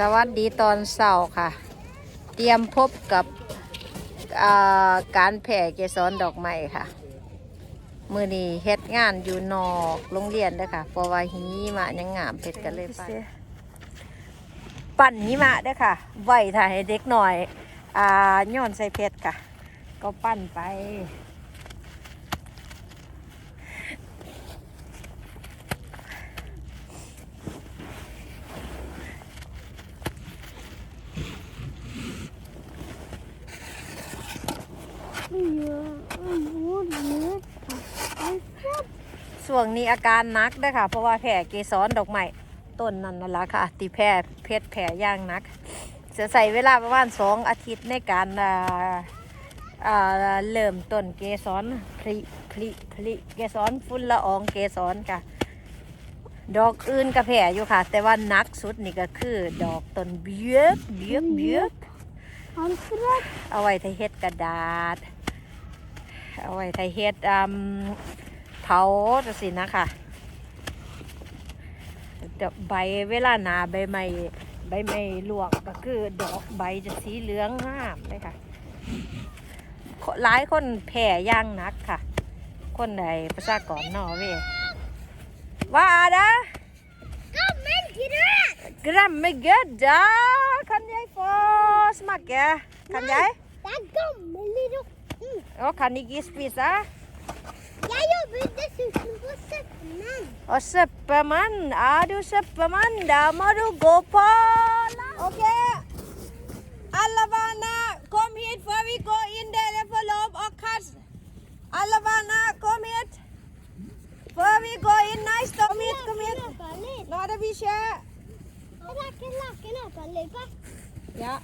สวัสดีตอนเช้าค่ะ เตรียมพบกับาการแผ่เกสรดอกไม้ค่ะ มือนี้เฮ็ดงานอยู่นอกโรงเรียนเด้อค่ะเพราะว่าหิมะยังงามเพชรกันเลยไปปั่นหิมะเด้อค่ะไหวถ่ายให้เด็กหน่อยอ่าย้อนใส่เพชรค่ะ ก็ปั้นไป ช่วงนี้อาการหนักเด้อค่ะ เพราะว่าแผลเกสรดอกไม้ต้นนั่นนั่นละค่ะตีแผลเพชรแผลย่างหนักจะใส่เวลาประมาณสองอาทิตย์ในการอ่าอ่าเริ่มต้นเกสรผลิผลิผลิเกสรฝุ่นละอองเกสรค่ะ ดอกอื่นก็แผลอยู่ค่ะ แต่ว่าหนักสุดนี่ก็คือ ดอกต้นเบียกเบียกเบียก Handskar. เอาไว้ทาเฮ็ดกระดาษ เอาไว้ทาเฮ็ดเผาจังสินะคะดอกใบเวลาหนาใบไม้ใบไม้ลวกก็คือดอกใบจะสีเหลืองงามเลยค่ะคหลายคนแผ่ย่างนักค่ะ คนในประชากรนอร์เวย์ว่าอะ Kom men grøt! Glemme gødda! Kan jeg få smake? Kan jeg? Det er gammel rotten. Og kan ikke spise? Jeg jobber dessuten på søppemann. Og søppelmann, er du søppelmann, da må du gå på land. Ok, alle barna, kom hit før vi går inn. Dere får lov å kaste. Alle barna, kom hit. Før vi går inn. Nei. Kom hit, kom hit. Nå er det vi skjer. Det er ikke naken apalyr. Ja.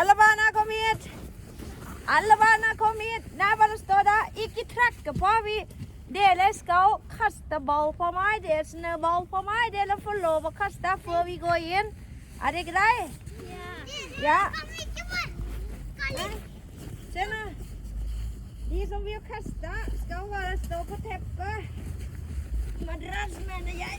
Alle barna. Alle barna, kom hit. Bare stå der. Ikke trekke på. Vi, dere skal kaste ball på meg. Det er snøball på meg. Dere får lov å kaste før vi går inn. Er det greit? Ja. Nei. Se nå. De som vil kaste, skal bare stå på teppet. Madrass, mener jeg.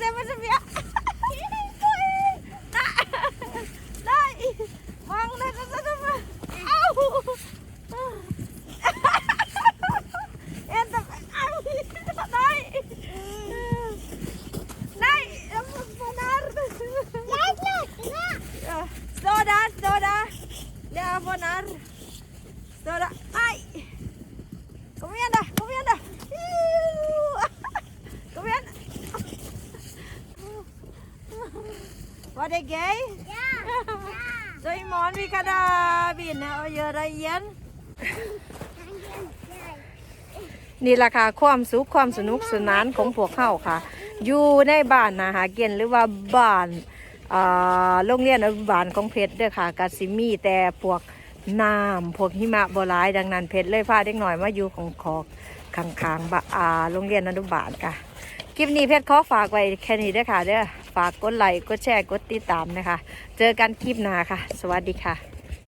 se me subió. Hold up. Var det gøy? Ja! Så i morgen vi kan da begynne å gjøre det igjen. นี่แหละค่ะความสุขความสนุกสนานของพวกเขาค่ะ อยู่ในบ้านนาหาเกียนหรือว่าบ้านอ่าโรงเรียนอนุบาลของเพชรเด้อค่ะกสิมีแต่พวกน้ำพวกหิมะบหลายดังนั้นเพชรเลยพาเด็กหน่อยมาอยู่ของขอกข้างๆบะอ่าโรงเรียนอนุบาลค่ะคลิปนี้เพชรขอฝากไว้แค่นี้เด้อค่ะเด้อ ฝากกดไลค์กดแชร์กดติดตามนะคะ เจอกันคลิปหน้าค่ะ สวัสดีค่ะ